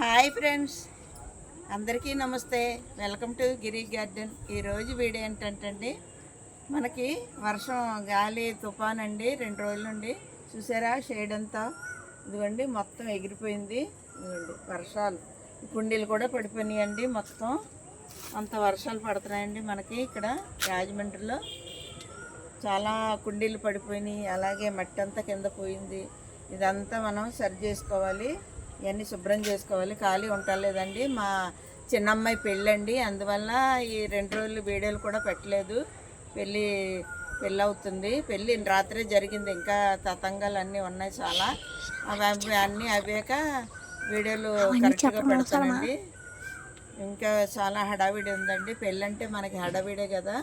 Hi friends. అందరికీ నమస్తే. Welcome to Giri garden. ఈరోజు వీడియో ఏంటంటే మనకి వర్షం గాలి తుఫాన్ అండి. రెండు రోజుల నుండి చూసారా? షేడ్ అంతా ఇదిగోండి మొత్తం ఎగిరిపోయింది. ఇదిగోండి వర్షాలు. కుండీలు కూడా పడిపోయినాయండి మొత్తం. అంత వర్షాలు పడుతున్నాయండి మనకి ఇక్కడ రాజమండ్రిలో. చాలా కుండీలు పడిపోయినాయి. అలాగే మట్టి అంతా కింద పోయింది. ఇదంతా మనం సరి చేసుకోవాలి. ఇవన్నీ శుభ్రం చేసుకోవాలి. ఖాళీ ఉండలేదండి మా చిన్నమ్మాయి పెళ్ళండి. అందువల్ల ఈ రెండు రోజులు వీడియోలు కూడా పెట్టలేదు. పెళ్ళి పెళ్ళి అవుతుంది. పెళ్ళి రాత్రే జరిగింది. ఇంకా తతంగాలు అన్నీ ఉన్నాయి చాలా. అవి అన్నీ అవ్వాక వీడియోలు కరెక్ట్గా పెడతానండి. ఇంకా చాలా హడావిడి ఉందండి. పెళ్ళంటే మనకి హడావిడే కదా.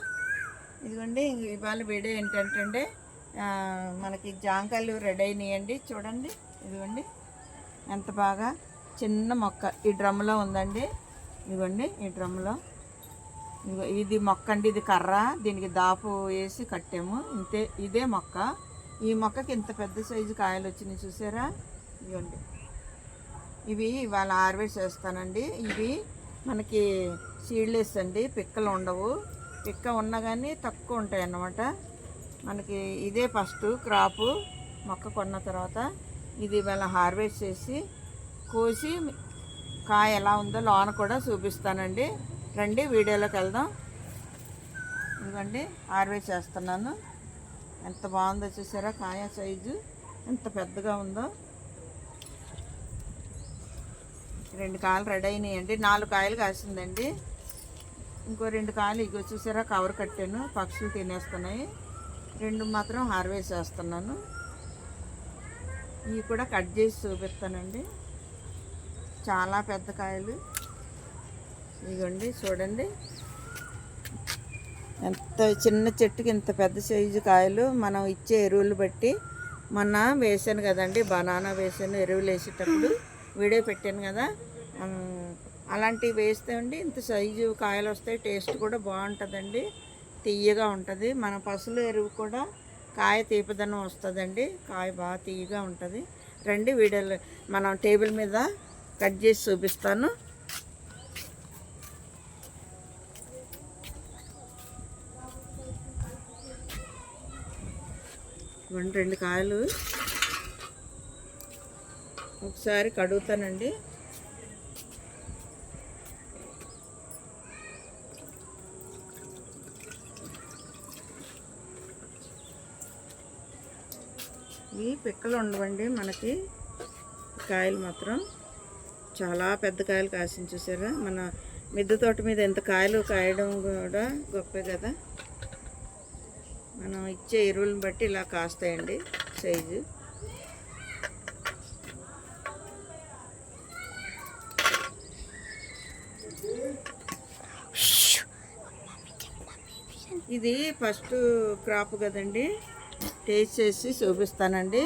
ఇదిగోండి ఇవాళ వీడియో ఏంటంటే మనకి జాంకాయలు రెడీ అయినాయండి. చూడండి. ఇదిగోండి. ఎంత బాగా? చిన్న మొక్క. ఈ డ్రమ్లో ఉందండి. ఇదిగోండి ఈ డ్రమ్లో ఇదిగో ఇది మొక్క అండి ఇది కర్ర. దీనికి దాపు వేసి కట్టాము. ఇంతే ఇదే మొక్క. ఈ మొక్కకి ఇంత పెద్ద సైజు కాయలు వచ్చినాయి చూసారా? ఇదిగోండి. ఇవి ఇవాళ హార్వెస్ట్ చేస్తానండి. ఇవి మనకి సీడ్లెస్ అండి పిక్కలు ఉండవు. పిక్క ఉన్నా కానీ తక్కువ ఉంటాయి అన్నమాట మనకి ఇదే ఫస్ట్ క్రాపు మొక్క కొన్న తర్వాత. ఇది ఇవాళ హార్వెస్ట్ చేసి కోసి కాయ ఎలా ఉందో లోన కూడా చూపిస్తానండి. రండి వీడియోలోకి వెళ్దాం. ఇదిగోండి హార్వెస్ట్ చేస్తున్నాను. ఎంత బాగుందో చూసారా? కాయ సైజు ఎంత పెద్దగా ఉందో. రెండు కాయలు రెడీ అయినాయండి. నాలుగు కాయలు కాసిందండి. ఇంకో రెండు కాయలు ఇగో చూసారా? కవర్ కట్టాను. పక్షులు తినేస్తున్నాయి. రెండు మాత్రం హార్వెస్ట్ చేస్తున్నాను. ఇవి కూడా కట్ చేసి చూపిస్తానండి. చాలా పెద్ద కాయలు. ఇదిగోండి చూడండి. ఎంత చిన్న చెట్టుకి ఇంత పెద్ద సైజు కాయలు మనం ఇచ్చే ఎరువులు బట్టి మొన్న వేసాను కదండి బనానా వేసాను ఎరువులు వేసేటప్పుడు. వీడియో పెట్టాను కదా. అలాంటివి వేస్తే అండి ఇంత సైజు కాయలు వస్తాయి టేస్ట్ కూడా బాగుంటుందండి. తీయగా ఉంటుంది. మన పసులు ఎరువు కూడా కాయ తీపదనం వస్తుందండి. కాయ బాగా తీయగా ఉంటుంది. రండి వీడియోలు మనం టేబుల్ మీద కట్ చేసి చూపిస్తాను. రెండు కాయలు. ఒకసారి కడుగుతానండి. ఈ పిక్కలు ఉండవండి మనకి. కాయలు మాత్రం చాలా పెద్ద కాయలు కాసిన చూసారా? మన మిద్దె తోట మీద ఎంత కాయలు కాయడం కూడా గొప్పే కదా. మనం ఇచ్చే ఎరువులను బట్టి ఇలా కాస్తాయండి సైజు. ఇది ఫస్ట్ క్రాప్ కదండి. టేస్ట్ చేసి చూపిస్తానండి.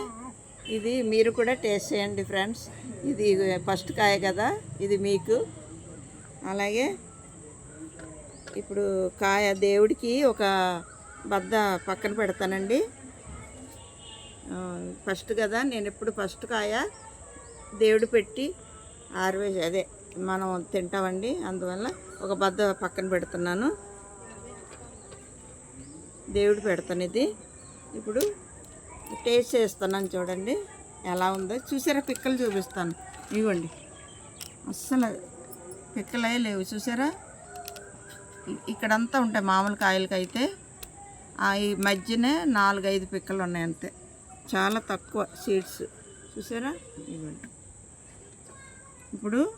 ఇది మీరు కూడా టేస్ట్ చేయండి ఫ్రెండ్స్. ఇది ఫస్ట్ కాయ కదా ఇది మీకు. అలాగే ఇప్పుడు కాయ దేవుడికి ఒక బద్ద పక్కన పెడతానండి. ఫస్ట్ కదా నేను ఎప్పుడు ఫస్ట్ కాయ దేవుడు పెట్టి ఆరువే అదే మనం తింటామండి. అందువల్ల ఒక బద్ద పక్కన పెడుతున్నాను. దేవుడు పెడతాను ఇది. ఇప్పుడు టేస్ట్ చేస్తున్నాను చూడండి. ఎలా ఉందో. చూసారా? పిక్కలు చూపిస్తాను. ఇవ్వండి. అస్సలు పిక్కలే లేవు. చూసారా? ఇక్కడంతా ఉంటాయి మామూలు కాయలకైతే. ఆ ఈ మధ్యనే నాలుగైదు పిక్కలు ఉన్నాయి అంతే. చాలా తక్కువ సీడ్స్ చూసారా? ఇవ్వండి. ఇప్పుడు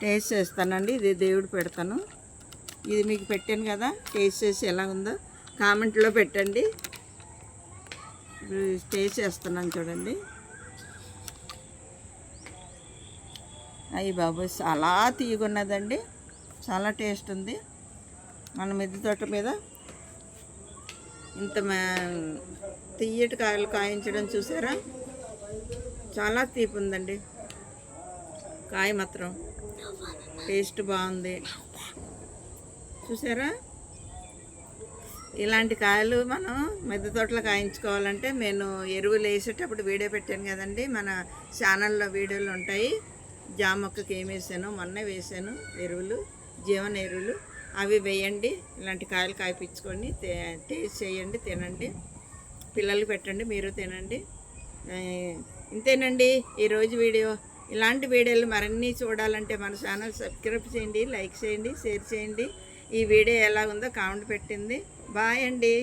టేస్ట్ చేస్తానండి. ఇది దేవుడు పెడతాను. ఇది మీకు పెట్టాను కదా. టేస్ట్ చేసి ఎలా ఉందో కామెంట్లో పెట్టండి. ఇప్పుడు స్టే చేస్తున్నాను చూడండి. అయ్యి బాబు చాలా తీయగున్నదండి. చాలా టేస్ట్ ఉంది. మన మిద్దె తోట మీద ఇంత తీయటి కాయలు కాయించడం చూసారా? చాలా తీపి ఉందండి కాయ మాత్రం టేస్ట్ బాగుంది. చూసారా? ఇలాంటి కాయలు మనం మిద్దె తోటలో కాయించుకోవాలంటే నేను ఎరువులు వేసేటప్పుడు వీడియో పెట్టాను కదండి. మన ఛానల్లో వీడియోలు ఉంటాయి. జామ మొక్కకి ఏం వేసాను మొన్నే వేసాను ఎరువులు జీవన ఎరువులు. అవి వేయండి. ఇలాంటి కాయలు కాయపించుకొని టేస్ట్ చేయండి తినండి. పిల్లలు పెట్టండి మీరు తినండి. ఇంతేనండి ఈరోజు వీడియో. ఇలాంటి వీడియోలు మరన్నీ చూడాలంటే మన ఛానల్ సబ్స్క్రైబ్ చేయండి లైక్ చేయండి షేర్ చేయండి. ఈ వీడియో ఎలా ఉందో కామెంట్ పెట్టింది బాయ్ అండి.